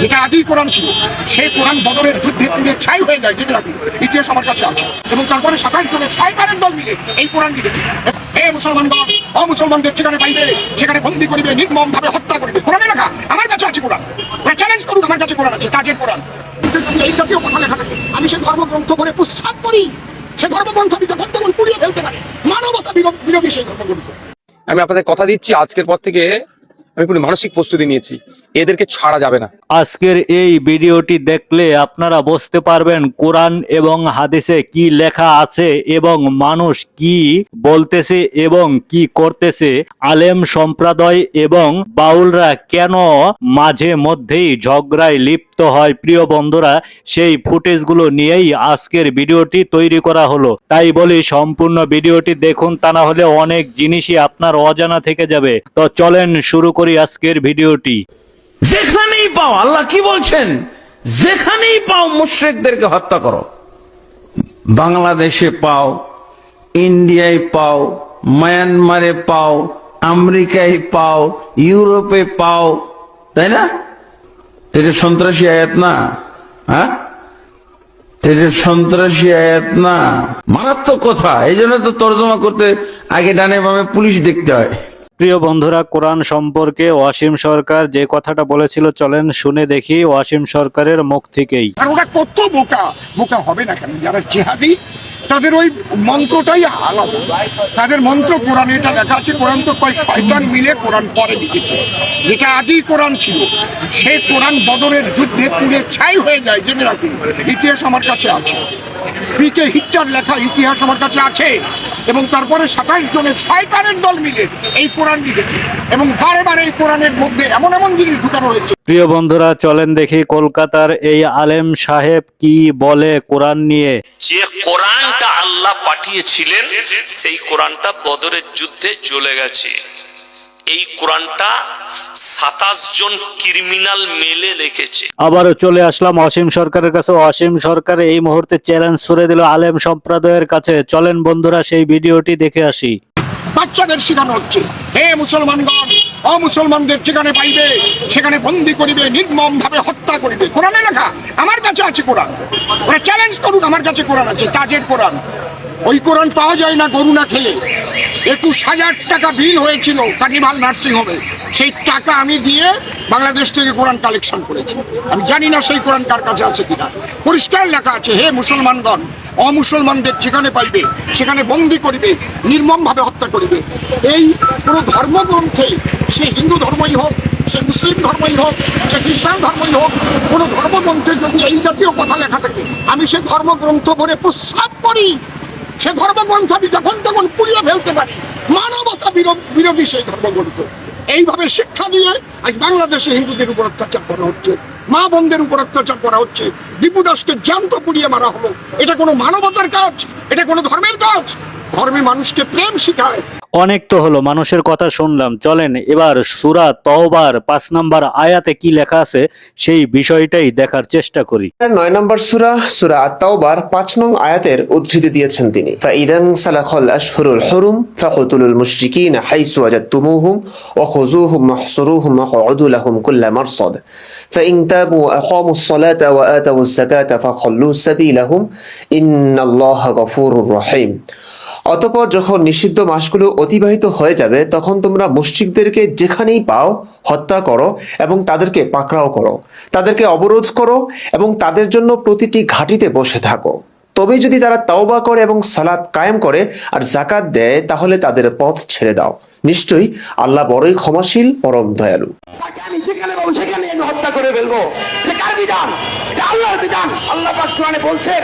এটা আদি কোরআন ছিল। সেই কোরআন বদরের যুদ্ধে পুড়ে ছাই হয়ে যায় রাখুন ইতিহাস আমার কাছে আছে। এবং তারপরে সাতাশ জনের শয়তানের দল মিলে এই কোরআন লিখেছে। মুসলমানগণ অমুসলমানদের পাইবে, সেখানে বন্দি নির্মম ভাবে হত্যা করিবে। কোরআনে লেখা, আমার কাছে আছে কোরআন। চ্যালেঞ্জ আমার কাছে কোরআন আছে, কাজের কোরআন। এই জাতীয় কথা লেখা থাকে। আমি সে ধর্মগ্রন্থ করে প্রস্তাব করি। সে ধর্মগ্রন্থ আমি যখন তখন পুড়িয়ে ফেলতে পারি। মানবতা বিরো- বিরোধী সেই ধর্মগ্রন্থ। আমি আপনাদের কথা দিচ্ছি, আজকের পর থেকে আমি পুরো মানসিক প্রস্তুতি নিয়েছি। এদেরকে ছাড়া যাবে না। আজকের এই ভিডিওটি দেখলে আপনারা বুঝতে পারবেন কোরআন এবং হাদিসে কি লেখা আছে এবং মানুষ কি বলতেছে এবং কি করতেছে, আলেম সম্প্রদায় এবং বাউলরা কেন মাঝে মধ্যেই ঝগড়ায় লিপ্ত হয়। প্রিয় বন্ধুরা, সেই ফুটেজগুলো নিয়েই আজকের ভিডিওটি তৈরি করা হলো। তাই বলি, সম্পূর্ণ ভিডিওটি দেখুন, তা না হলে অনেক জিনিসই আপনার অজানা থেকে যাবে। তো চলেন শুরু করি আজকের ভিডিওটি। যেখানেই পাও, আল্লাহ কি বলছেন? যেখানেই পাও মুশ্রিকদেরকে হত্যা করো। বাংলাদেশে পাও, ইন্ডিয়ায় পাও, মায়ানমারে পাও, আমেরিকায় পাও, ইউরোপে পাও, তাই না? এটা সন্ত্রাসী আয়াত না? হ্যাঁ? এটা সন্ত্রাসী আয়াত না? মারাত্মক কথা। এই জন্য তো তর্জমা করতে আগে ডানে বামে পুলিশ দেখতে হয়। প্রিয় বন্ধুরা, কোরআন সম্পর্কে ওয়াসিম সরকার যে কথাটা বলেছিল, চলেন শুনে দেখি ওয়াসিম সরকারের মুখ থেকেই। আর ওরা কত বোকা? বোকা হবে না কেন? যারা জেহাদি, তাদের ওই মন্ত্রটাই আলাদা। তাদের মন্ত্র কোরআনে এটা লেখা আছে, কোরআন তো কয় শয়তান মিলে কোরআন পরে লিখেছে। যেটা আদি কোরআন ছিল। সেই কোরআন বদরের যুদ্ধে পুড়ে ছাই হয়ে যায়, জেনে রাখুন। ইতিহাস আমার কাছে আছে। পিকে হিটলার লেখা ইতিহাস আমার কাছে আছে। এবং তারপরে সাতাশ জনের শয়তানের দল মিলে এই কোরআন লিখেছে এবং বারে বারে এই কোরআনের মধ্যে এমন এমন জিনিস ঢুকানো হয়েছে। প্রিয় বন্ধুরা চলেন দেখি কলকাতার এই আলেম সাহেব কি বলে কোরআন নিয়ে। যে কোরআনটা আল্লাহ পাঠিয়েছিলেন সেই কোরআনটা বদরের যুদ্ধে চলে গেছে। এই কোরআনটা সাতাশ জন ক্রিমিনাল মেলে রেখেছে। আবারও চলে আসলাম অসীম সরকারের কাছে। অসীম সরকার এই মুহূর্তে চ্যালেঞ্জ ছুড়ে দিল আলেম সম্প্রদায়ের কাছে। চলেন বন্ধুরা সেই ভিডিওটি দেখে আসি। বাচ্চাদের শেখানো হচ্ছে। হে মুসলমানগণ অমুসলমানদের যেখানে পাইবে সেখানে বন্দি করিবে নির্মম ভাবে হত্যা করিবে। কোরআনে লেখা আমার কাছে আছে কোরআন। ওরা চ্যালেঞ্জ করুক আমার কাছে কোরআন আছে। তাজের কোরআন। ওই কোরআন পাওয়া যায় না গরু না খেলে। একুশ হাজার টাকা বিল হয়েছিল কার্নিভাল নার্সিং হোমে। সেই টাকা আমি দিয়ে বাংলাদেশ থেকে কোরআন কালেকশন করেছি। আমি জানি না সেই কোরআন কার কাছে আছে কিনা। পরিষ্কার লেখা আছে, হে মুসলমানগণ, অমুসলমানদের যেখানে পাইবে, সেখানে বন্দি করিবে, নির্মমভাবে হত্যা করিবে। এই কোনো ধর্মগ্রন্থে সে হিন্দু ধর্মই হোক, সে মুসলিম ধর্মই হোক, সে খ্রিস্টান ধর্মই হোক, কোনো ধর্মগ্রন্থে যদি এই জাতীয় কথা লেখা থাকে, আমি সে ধর্মগ্রন্থ করে প্রস্তাব করি। সে ধর্মগ্রন্থ আমি যখন তখন পুড়িয়ে ফেলতে পারি। মানবতা বিরো- বিরোধী সেই ধর্মগ্রন্থ। এইভাবে শিক্ষা দিয়ে আজ বাংলাদেশে হিন্দুদের উপর অত্যাচার করা হচ্ছে, মা বোনদের উপর অত্যাচার করা হচ্ছে, দীপু দাসকে জ্যান্ত পুড়িয়ে মারা হলো। এটা কোনো মানবতার কাজ, এটা কোনো ধর্মের কাজ। ধর্মে মানুষকে প্রেম শিখায় অনেক তো হলো মানুষের কথা শুনলাম চলেন এবার সুরা তওবার পাঁচ নাম্বার আয়াতে কি লেখা আছে সেই বিষয়টাই দেখার চেষ্টা করি নয় নম্বর সুরা সুরা আত্মাওবার পাঁচ নং আয়াতের উদ্ধৃতি দিয়েছেন তিনি ফাইদান সালাখল আশহুরুল হুরুম ফাকুতুলুল মুশরিকিন হাইসু ওয়াজাদতুমুহুম وخذوهم واحصروهم واقعدوا لهم كل مرصد فإن تابوا وأقاموا الصلاة وآتوا الزكاة فخلوا سبيلهم إن الله غفور رحيم অতপর যখন নিষিদ্ধ মাসগুলো অতিবাহিত হয়ে যাবে, তখন তোমরা মুশরিকদেরকে যেখানেই পাও হত্যা করো এবং তাদেরকে পাকড়াও করো। তাদেরকে অবরোধ করো এবং তাদের জন্য প্রতিটি ঘাটিতে বসে থাকো। তবে যদি তারা তাওবা করে এবং সালাদ কায়েম করে আর জাকাত দেয়, তাহলে তাদের পথ ছেড়ে দাও। নিশ্চয়ই আল্লাহ বড়ই ক্ষমাশীল, পরম দয়ালু। আমি যেখানে হত্যা করে ফেলব। কার বিধান? বিধান। আল্লাহ বলছেন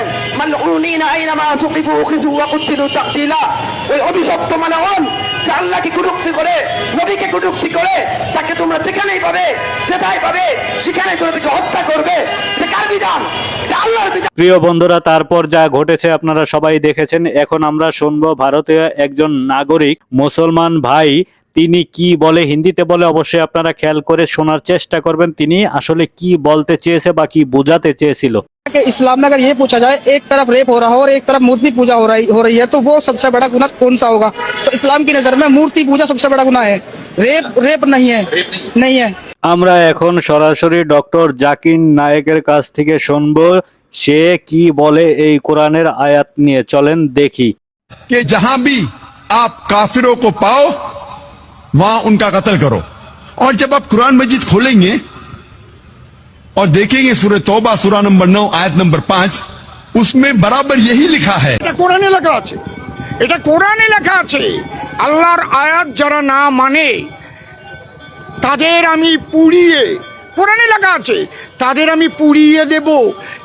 অভিশপ্ত মালাউন যে আল্লাহকে কটূক্তি করে, নবীকে কটূক্তি করে, তাকে তোমরা যেখানেই পাবে যেটাই পাবে সেখানে তোমাদেরকে হত্যা করবে। প্রিয় বন্ধুরা, তারপর যা ঘটেছে আপনারা সবাই দেখেছেন। এখন আমরা শুনব ভারতীয় একজন নাগরিক, মুসলমান ভাই, তিনি কি বলে, হিন্দিতে বলে, অবশ্যই আপনারা খেয়াল করে শোনার চেষ্টা করবেন। তিনি আসলে কি বলতে চেয়েছে বা কি বোঝাতে চেয়েছিল? कि इस्लाम में अगर ये पूछा जाए एक तरफ रेप हो रहा हो और एक तरफ मूर्ति पूजा हो रही हो रही है तो वो सबसे बड़ा गुनाह कौन सा होगा तो इस्लाम की नजर में मूर्ति पूजा सबसे बड़ा गुनाह है रेप रेप नहीं है नहीं है আমরা এখন সরাসরি ডক্টর জাকির নায়েকের কাছ থেকে শুনবো সে কি বলে এই কোরআনের আয়াত নিয়ে চলেন দেখি कि जहां भी आप काफिरों को पाओ वहां उनका कत्ल करो और जब आप कुरान मजीद खोलेंगे और देखेंगे सूरह तौबा सूरा नंबर नौ आयत नंबर पांच उसमें बराबर यही लिखा है এটা কোরআনে লেখা আছে এটা কোরআনে লেখা আছে আল্লাহর আয়াত যারা না মানে তাদের আমি পুড়িয়ে কোরআনে লেখা আছে তাদের আমি পুড়িয়ে দেব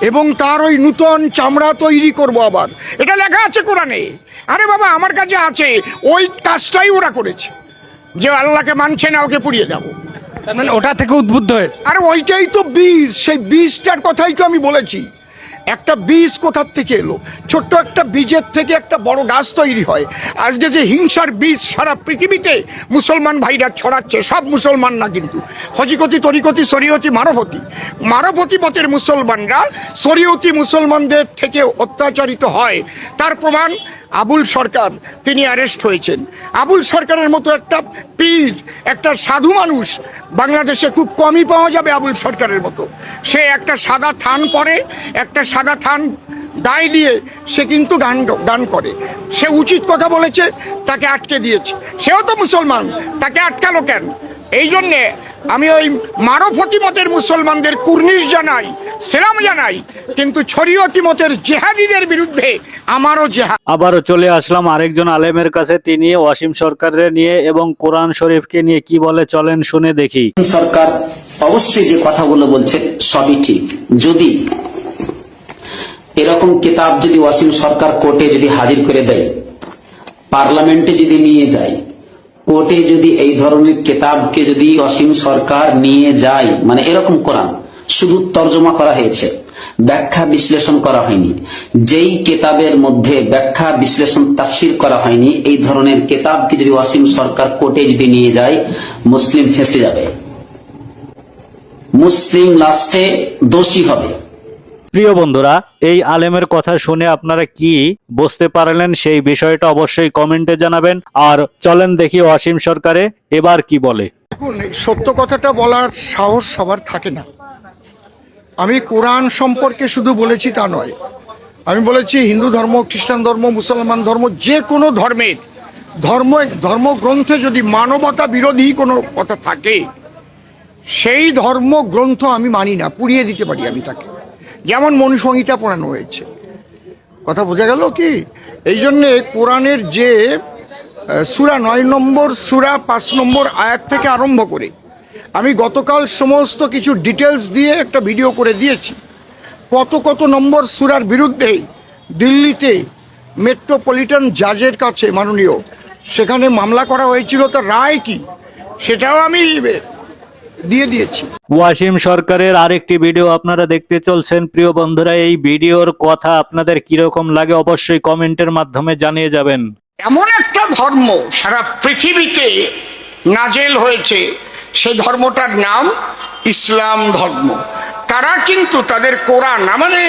এবং তার ওই নূতন চামড়া তৈরি করব আবার এটা লেখা আছে কোরআনে আরে বাবা আমার কাছে আছে ওই কাজটাই ওরা করেছে যে আল্লাহকে মানছে না ওকে পুড়িয়ে দেবো মানে ওটা থেকে উদ্বুদ্ধ হয়ে আর ওইটাই তো বীজ, সেই বীজটার কথাই তো আমি বলেছি। একটা বীজ কোথার থেকে এলো? ছোট্ট একটা বীজের থেকে একটা বড় গাছ তৈরি হয়। আজকে যে হিংসার বীজ সারা পৃথিবীতে মুসলমান ভাইরা ছড়াচ্ছে, সব মুসলমান না কিন্তু। হজিকতি, তরিকতি, শরীয়তি, মানবতী। মানবতী মতের মুসলমানরা শরীয়তি মুসলমানদের থেকে অত্যাচারিত হয়। তার প্রমাণ আবুল সরকার। তিনি অ্যারেস্ট হয়েছেন। আবুল সরকারের মতো একটা পীর, একটা সাধু মানুষ বাংলাদেশে খুব কমই পাওয়া যাবে আবুল সরকারের মতো। সে একটা সাদা থান পরে, একটা সাদা থান গায়ে দিয়ে সে কিন্তু গান গান করে। সে উচিত কথা বলেছে তাকে আটকে দিয়েছে। সেও তো মুসলমান তাকে আটকালো কেন? এই জন্যে আমি ওই মারফতি মতের মুসলমানদের কুর্নিশ জানাই সেলাম জানাই কিন্তু ছড়িয়তি মতের জেহাদিদের বিরুদ্ধে আমারও জেহাদ আবারও চলে আসলাম আরেকজন আলেমের কাছে তিনি ওয়াসিম সরকারের নিয়ে এবং কোরআন শরীফকে নিয়ে কি বলে চলেন শুনে দেখি। সরকার অবশ্যই যে কথাগুলো বলছে সবই ঠিক। যদি এরকম কিতাব যদি ওয়াসিম সরকার কোর্টে যদি হাজির করে দেয়, পার্লামেন্টে যদি নিয়ে যায়, কোর্টে যদি এই ধরনের কেতাবকে যদি অসীম সরকার নিয়ে যায় মানে এরকম কোরআন, শুধু তর্জমা করা হয়েছে, ব্যাখ্যা বিশ্লেষণ করা হয়নি, যেই কেতাবের মধ্যে ব্যাখ্যা বিশ্লেষণ তাফসির করা হয়নি, এই ধরনের কেতাবকে যদি অসীম সরকার কোর্টে যদি নিয়ে যায়, মুসলিম ফেসে যাবে। মুসলিম লাস্টে দোষী হবে। প্রিয় বন্ধুরা, এই আলেমের কথা শুনে আপনারা কি বুঝতে পারলেন সেই বিষয়টা অবশ্যই কমেন্টে জানাবেন। আর চলেন দেখি ওয়াসিম সরকারে এবার কি বলে। সত্য কথাটা বলার সাহস সবার থাকে না। আমি কোরআন সম্পর্কে শুধু বলেছি তা নয়। আমি বলেছি হিন্দু ধর্ম, খ্রিস্টান ধর্ম, মুসলমান ধর্ম, যে কোনো ধর্মের ধর্ম, ধর্মগ্রন্থে যদি মানবতা বিরোধী কোনো কথা থাকে, সেই ধর্মগ্রন্থ আমি মানি না, পুড়িয়ে দিতে পারি আমি তাকে। যেমন মনুসংহিতা পড়ানো হয়েছে। কথা বোঝা গেল কি? এই জন্যে কোরআনের যে সুরা নয় নম্বর, সুরা পাঁচ নম্বর আয়াত থেকে আরম্ভ করে, আমি গতকাল সমস্ত কিছু ডিটেলস দিয়ে একটা ভিডিও করে দিয়েছি। কত কত নম্বর সুরার বিরুদ্ধে দিল্লিতে মেট্রোপলিটন জাজের কাছে মাননীয়, সেখানে মামলা করা হয়েছিল, তার রায় কি? সেটাও আমি দিয়ে দিয়েছি। ওয়াসিম সরকারের আরেকটি ভিডিও আপনারা দেখতে চলছেন। প্রিয় বন্ধুরা এই ভিডিওর কথা আপনাদের কীরকম লাগে অবশ্যই কমেন্টের মাধ্যমে জানিয়ে যাবেন। এমন একটা ধর্ম সারা পৃথিবীতে নাজেল হয়েছে সেই ধর্মটার নাম ইসলাম ধর্ম। তারা কিন্তু তাদের কোরআন আমাদের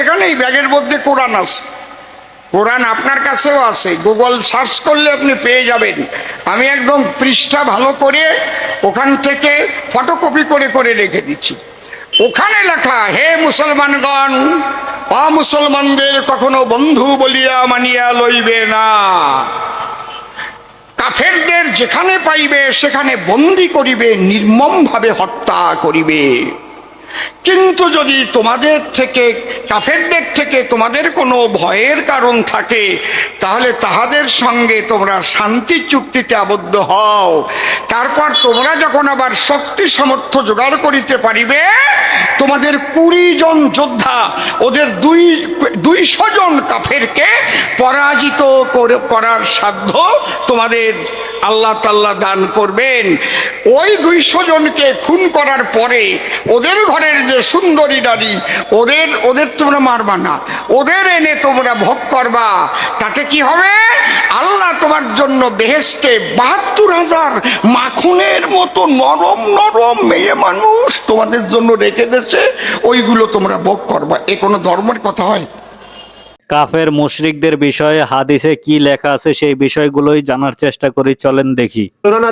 এখানে এই ব্যাগের মধ্যে কোরআন আছে। কোরআন আপনার কাছেও আছে। গুগল সার্চ করলে আপনি পেয়ে যাবেন। আমি একদম পৃষ্ঠা ভালো করে ওখান থেকে ফটোকপি করে করে রেখে দিচ্ছি। ওখানে লেখা, হে মুসলমানগণ, অমুসলমানদের কখনো বন্ধু বলিয়া মানিয়া লইবে না। কাফেরদের যেখানে পাইবে, সেখানে বন্দি করিবে, নির্মমভাবে হত্যা করিবে। কিন্তু যদি তোমাদের থেকে, কাফেরদের থেকে তোমাদের কোনো ভয়ের কারণ থাকে, তাহলে তাহাদের সঙ্গে তোমরা শান্তি চুক্তিতে আবদ্ধ হও। তারপর তোমরা যখন আবার শক্তি সামর্থ্য জোগাড় করিতে পারিবে, তোমাদের কুড়ি জন যোদ্ধা, ওদের দুই, দুইশো জন কাফেরকে পরাজিত করে- করার সাধ্য তোমাদের আল্লাহ তাল্লাহ দান করবেন। ওই দুইশো জনকে খুন করার পরে ওদের ঘরের যে সুন্দরী নারী, ওদের ওদের তোমরা মারবা না। ওদের এনে তোমরা ভোগ করবা। তাতে কি হবে? আল্লাহ তোমার জন্য বেহেস্টে বাহাত্তর হাজার মাখনের মতো নরম নরম মেয়ে মানুষ তোমাদের জন্য রেখে দিয়েছে। ওইগুলো তোমরা ভোগ করবা। এ কোনো ধর্মের কথা হয়? কাফের মুশরিকদের বিষয়ে হাদিসে কি লেখা আছে সেই বিষয়গুলোই জানার চেষ্টা করি, চলেন দেখি।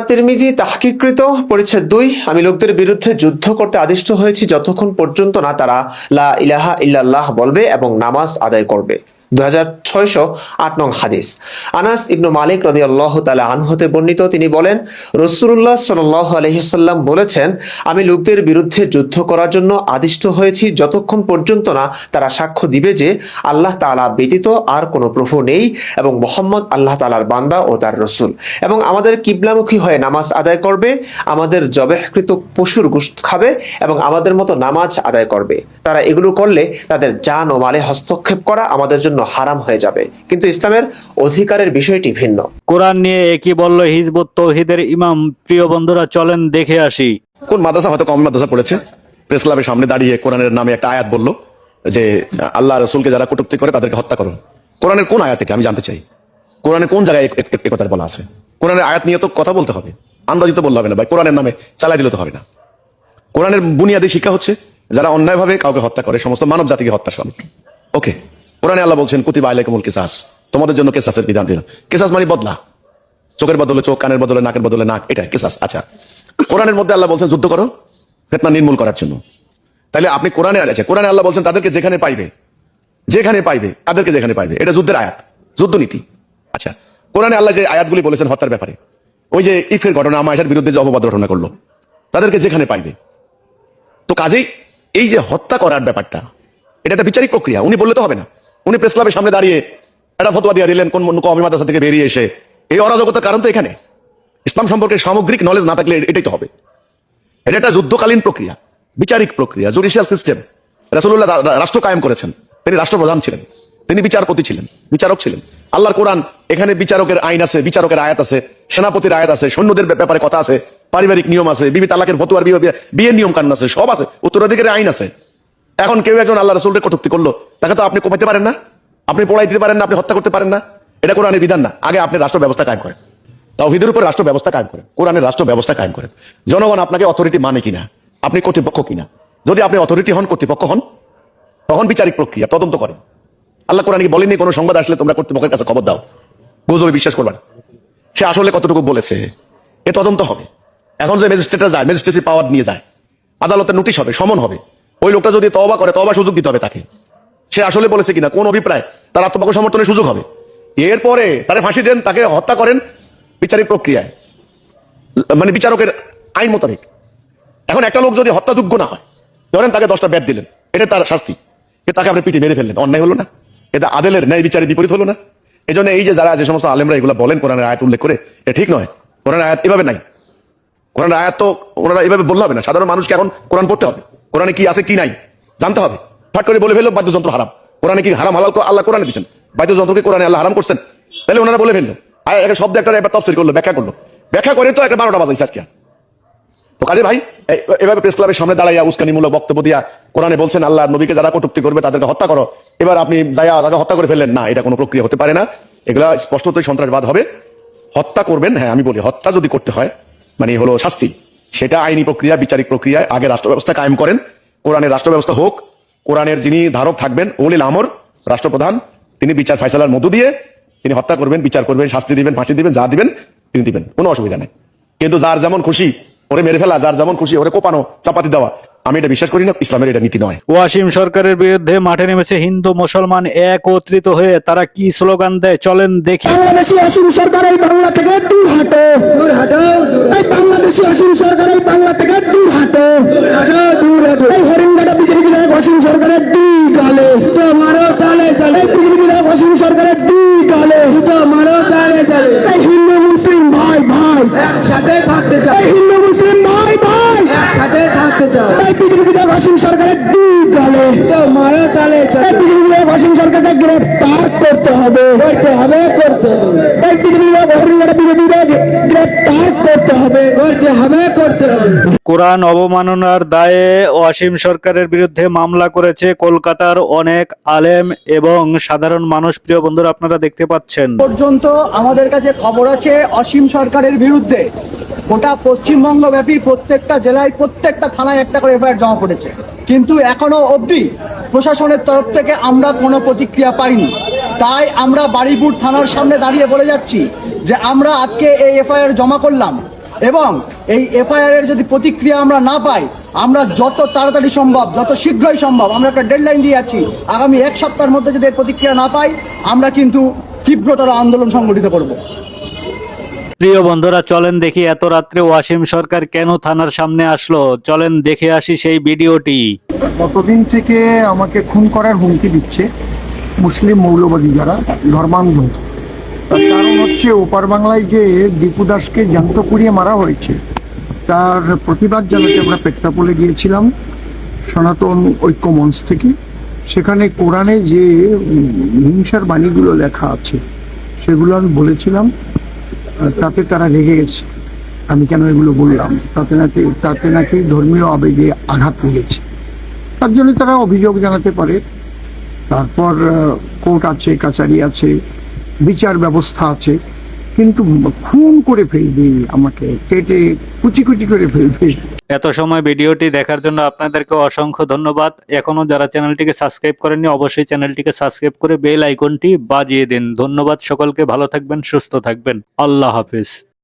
তিরমিজি তাহকিকৃত পরিচ্ছেদ দুই, আমি লোকদের বিরুদ্ধে যুদ্ধ করতে আদিষ্ট হয়েছি যতক্ষণ পর্যন্ত না তারা লা ইলাহা ইল্লাল্লাহ বলবে এবং নামাজ আদায় করবে। আট নং হাদিস। আনাস ইবনু মালিক রদি আল্লাহ আনহতে বর্ণিত, তিনি বলেন রসুল্লাহ সাল আলহিসাল্লাম বলেছেন, আমি লোকদের বিরুদ্ধে যুদ্ধ করার জন্য আদিষ্ট হয়েছি যতক্ষণ পর্যন্ত না তারা সাক্ষ্য দিবে যে আল্লাহ তালা ব্যতীত আর কোনো প্রভু নেই এবং মোহাম্মদ আল্লাহ তালার বান্দা ও তার রসুল। এবং আমাদের কিবলামুখী হয়ে নামাজ আদায় করবে, আমাদের জবেহকৃত পশুর গোশত খাবে এবং আমাদের মতো নামাজ আদায় করবে। তারা এগুলো করলে তাদের জান ও মালে হস্তক্ষেপ করা আমাদের জন্য হারাম হয়ে যাবে। কিন্তু ইসলামের অধিকারের বিষয়টি ভিন্ন। কোরআন নিয়ে একই বলল হিজবুত তৌহিদের ইমাম প্রিয় বন্ধুরা চলেন দেখে আসি। কোন মাদ্রাসা হয়তো কম মাদ্রাসা পড়েছে। প্রেস ক্লাবের সামনে দাঁড়িয়ে কোরআনের নামে একটা আয়াত বলল যে আল্লাহ রসুলকে যারা কটুক্তি করে তাদেরকে হত্যা করো কোরআনের কোন আয়াত থেকে আমি জানতে চাই। কোরআনের কোন জায়গায় এ- এ- এ কথা বলা আছে? কোরআনের আয়াত নিয়ে তো কথা বলতে হবে। আন্দাজিত বললে হবে না ভাই কোরআনের নামে চালাই দিলে তো হবে না। কোরআনের বুনিয়াদী শিক্ষা হচ্ছে যারা অন্যায়ভাবে কাউকে হত্যা করে সমস্ত মানব জাতিকে হত্যা শামিল ওকে কোরআনে আল্লাহ বলছেন, কুতিবা আলাইকুমুল কিসাস। তোমাদের জন্য কেসাসের বিধান দিন কেসাস মানে বদলা। চোখের বদলে চোখ, কানের বদলে, নাকের বদলে নাক এটা কেসাস। আচ্ছা। কোরআনের মধ্যে আল্লাহ বলছেন, যুদ্ধ করো ফেতনা নির্মূল করার জন্য। তাহলে আপনি কোরআনে আছে কোরআনে আল্লাহ বলছেন, তাদেরকে যেখানে পাইবে যেখানে পাইবে, তাদেরকে যেখানে পাইবে, এটা যুদ্ধের আয়াত, যুদ্ধ নীতি। আচ্ছা। কোরআনে আল্লাহ যে আয়াতগুলি বলেছেন হত্যার ব্যাপারে, ওই যে ইফের ঘটনা আমায়েশার বিরুদ্ধে যে অপবাদ ঘটনা করল, তাদেরকে যেখানে পাইবে। তো কাজেই এই যে হত্যা করার ব্যাপারটা, এটা একটা বিচারিক প্রক্রিয়া, উনি বললে তো হবে না। উনি প্রেস ক্লাবের সামনে দাঁড়িয়ে একটা ফতোয়া দিয়ে দিলেন, কোন কমি মাদ্রাসা থেকে বেরিয়ে এসে। এই অরাজকতার কারণ তো এখানে। ইসলাম সম্পর্কে সামগ্রিক নলেজ না থাকলে এটাই তো হবে। এটা একটা যুদ্ধকালীন প্রক্রিয়া, বিচারিক প্রক্রিয়া জুডিশিয়াল সিস্টেম রাসুল্লাহ রাষ্ট্র কায়েম করেছেন। তিনি রাষ্ট্রপ্রধান ছিলেন। তিনি বিচারপতি ছিলেন, বিচারক ছিলেন। আল্লাহর কোরআন, এখানে বিচারকের আইন আছে, বিচারকের আয়াত আছে, সেনাপতির আয়াত আছে, সৈন্যদের ব্যাপারে কথা আছে, পারিবারিক নিয়ম আছে, বিবি তালাকের ভতুয়ার বিয়ে বিয়ের নিয়ম কানুন আছে, সব আছে। উত্তরাধিকারের আইন আছে। এখন কেউ একজন আল্লাহ রসুলকে কটুক্তি করল, তাকে তো আপনি কমাইতে পারেন না, আপনি পড়াই দিতে পারেন না, আপনি হত্যা করতে পারেন না, এটা কোরআনের বিধান না। আগে আপনি রাষ্ট্র ব্যবস্থা কায়েম করেন। তাওহিদের উপর রাষ্ট্র ব্যবস্থা কায়েম করেন। কোরআনের রাষ্ট্র ব্যবস্থা কায়েম করেন। জনগণ আপনাকে অথরিটি মানে কিনা? আপনি কর্তৃপক্ষ কিনা? যদি আপনি অথরিটি হন, কর্তৃপক্ষ হন, তখন বিচারিক প্রক্রিয়া, তদন্ত করেন। আল্লাহ কোরআন কি বলেনি কোনো সংবাদ আসলে তোমরা কর্তৃপক্ষের কাছে খবর দাও। গুজবে বিশ্বাস করবেন সে আসলে কতটুকু বলেছে, এ তদন্ত হবে। এখন যে ম্যাজিস্ট্রেটরা যায়, ম্যাজিস্ট্রেসি পাওয়ার নিয়ে যায়, আদালতের নোটিশ হবে, সমন হবে। ওই লোকটা যদি তবা করে তবা সুযোগ দিতে হবে তাকে। সে আসলে বলেছে কিনা, কোন অভিপ্রায়? তার আত্মপক্ষ সমর্থনের সুযোগ হবে। এরপরে তারে ফাঁসি দেন, তাকে হত্যা করেন বিচারিক প্রক্রিয়ায়। মানে বিচারকের আইন মোতাবেক। এখন একটা লোক যদি হত্যাযোগ্য না হয়, ধরেন তাকে দশটা ব্যাট দিলেন, এটা তার শাস্তি। এ তাকে আপনি পিঠে মেরে ফেললেন, অন্যায় হলো না। এটা আদেলের ন্যায় বিচারের বিপরীত হলো না। এই জন্য এই যে যারা যে সমস্ত আলেমরা এগুলো বলেন, কোরআনের আয়াত উল্লেখ করে, এ ঠিক নয়। কোরআনের আয়াত এভাবে নাই। কোরআনের আয়াত তো ওনারা এভাবে বললে হবে না। সাধারণ মানুষকে এখন কোরআন পড়তে হবে। কোরআনে কি আছে, কি নাই? জানতে হবে। ফাট করে বলে ফেলল, বাদ্যযন্ত্র হারাম। কোরআনে কি হারাম? হালাল আল্লাহ কোরআনে দিচ্ছেন বাদ্যযন্ত্রকে কোরআনে আল্লাহ হারাম করছেন। তাহলে ওনারা বলে ফেলল। আয়, একটা শব্দ একটা এবার তফসিল করল, ব্যাখ্যা করল। ব্যাখ্যা করে তো একটা বারোটা বাজাইছে আজকে। তো কাজে ভাই এভাবে প্রেস ক্লাবের সামনে দাঁড়াইয়া উস্কানিমূলক বক্তব্য দিয়া কোরআনে বলছেন, আল্লাহ নবীকে যারা কটুক্তি করবে, তাদেরকে হত্যা করো। এবার আপনি যাইয়া তাকে হত্যা করে ফেললেন। না, এটা কোনো প্রক্রিয়া হতে পারে না। এগুলা স্পষ্টতই সন্ত্রাসবাদ হবে। হত্যা করবেন হ্যাঁ আমি বলি, হত্যা যদি করতে হয় মানে হলো শাস্তি। সেটা আইনি প্রক্রিয়া, বিচারিক প্রক্রিয়ায় আগে রাষ্ট্র ব্যবস্থা কায়েম করেন। কোরআনের রাষ্ট্র ব্যবস্থা হোক, কোরআনের যিনি ধারক থাকবেন, ওলিল আমর, রাষ্ট্রপ্রধান, তিনি বিচার ফাইসালার মধ্য দিয়ে তিনি হত্যা করবেন, বিচার করবেন, শাস্তি দিবেন, ফাঁসি দিবেন, যা দিবেন, তিনি দিবেন। কোনো অসুবিধা নেই। কিন্তু যার যেমন খুশি ওরে মেরে ফেলা যার যেমন খুশি ওরে কোপানো চাপাতি দেওয়া। আমি এটা বিশ্বাস করি না ইসলামের এটা নীতি নয়। ওয়াসিম সরকারের বিরুদ্ধে মাঠে নেমেছে হিন্দু মুসলমান একত্রিত হয়ে। তারা কি স্লোগান দেয়? চলেন দেখি। বাংলাদেশি অসীম সরকার এই বাংলা থেকে দূর হাটো দূর হাটো এই বাংলাদেশি অসীম সরকার এই বাংলা থেকে দূর হাটো দূর হাটো দূর হাটো এই হরিণঘাটা বিজেপি বিধায়ক অসীম সরকারের দুই গালে তো মারো তালে তালে বিজেপি বিধায়ক অসীম সরকারের দুই গালে তো মারো তালে তালে এই হিন্দু মুসলিম ভাই ভাই। একসাথে থাকতে চাই। হিন্দু মুসলিম ভাই ভাই একসাথে থাকতে চাই এই বিজেপি বিধায়ক অসীম সরকারের দুই তালে মারা তালে বিজেপি বিধায়ক অসীম সরকারকে গ্রেপ্তার করতে হবে। করতে হবে করতে হবে। বিজেপি বিধায়ক হরিয়ানা বিজেপি বিধায়ক গ্রেপ্তার করতে হবে। করতে হবে করতে হবে। কোরআন অবমাননার দায়ে অসীম সরকারের বিরুদ্ধে মামলা করেছে কলকাতার অনেক আলেম এবং সাধারণ মানুষ। প্রিয় বন্ধুরা আপনারা দেখতে পাচ্ছেন। পর্যন্ত আমাদের কাছে খবর আছে অসীম সরকারের বিরুদ্ধে। গোটা পশ্চিমবঙ্গ ব্যাপী প্রত্যেকটা জেলায় প্রত্যেকটা থানায় একটা করে এফআইআর জমা পড়েছে। কিন্তু এখনও অবধি প্রশাসনের তরফ থেকে আমরা কোনো প্রতিক্রিয়া পাইনি। তাই আমরা বাড়িপুর থানার সামনে দাঁড়িয়ে বলে যাচ্ছি যে আমরা আজকে এই এফআইআর জমা করলাম এবং এই এফআইআর এর যদি প্রতিক্রিয়া আমরা না পাই, আমরা যত তাড়াতাড়ি সম্ভব, যত শীঘ্রই সম্ভব, আমরা একটা ডেডলাইন দিয়ে আছি, আগামী এক সপ্তাহের মধ্যে যদি প্রতিক্রিয়া না পাই, আমরা কিন্তু তীব্রতর আন্দোলন সংগঠিত করব। প্রিয় বন্ধুরা, চলেন দেখি এত রাত্রে ওয়াসিম সরকার কেন থানার সামনে আসলো। চলেন দেখে আসি সেই ভিডিওটি। কতদিন থেকে আমাকে খুন করার হুমকি দিচ্ছে মুসলিম মৌলবাদী যারা, ধর্মান্ধ। তার কারণ হচ্ছে ওপার বাংলায় যে দীপু দাসকে জ্যান্ত পুড়িয়ে মারা হয়েছে, তার প্রতিবাদ জানাতে আমরা পেট্টাপোলে গিয়েছিলাম, সনাতন ঐক্য মঞ্চ থেকে। সেখানে কোরআনে যে হিংসার বাণীগুলো লেখা আছে, সেগুলো আমি বলেছিলাম। তাতে তারা রেগে গেছে। আমি কেন এগুলো বললাম? তাতে নাকি তাতে নাকি ধর্মীয় আবেগে আঘাত লেগেছে। তার জন্য তারা অভিযোগ জানাতে পারে। তারপর কোর্ট আছে কাচারি আছে, বিচার ব্যবস্থা আছে। কিন্তু খুন করে ফেলবে, আমাকে কেটে কুচি কুচি করে ফেলবে। এত সময় ভিডিওটি দেখার জন্য আপনাদেরকে অসংখ্য ধন্যবাদ। এখনও যারা চ্যানেলটিকে সাবস্ক্রাইব করেননি, অবশ্যই চ্যানেলটিকে সাবস্ক্রাইব করে বেল আইকনটি বাজিয়ে দিন। ধন্যবাদ সকলকে, ভালো থাকবেন, সুস্থ থাকবেন। আল্লাহ হাফিজ।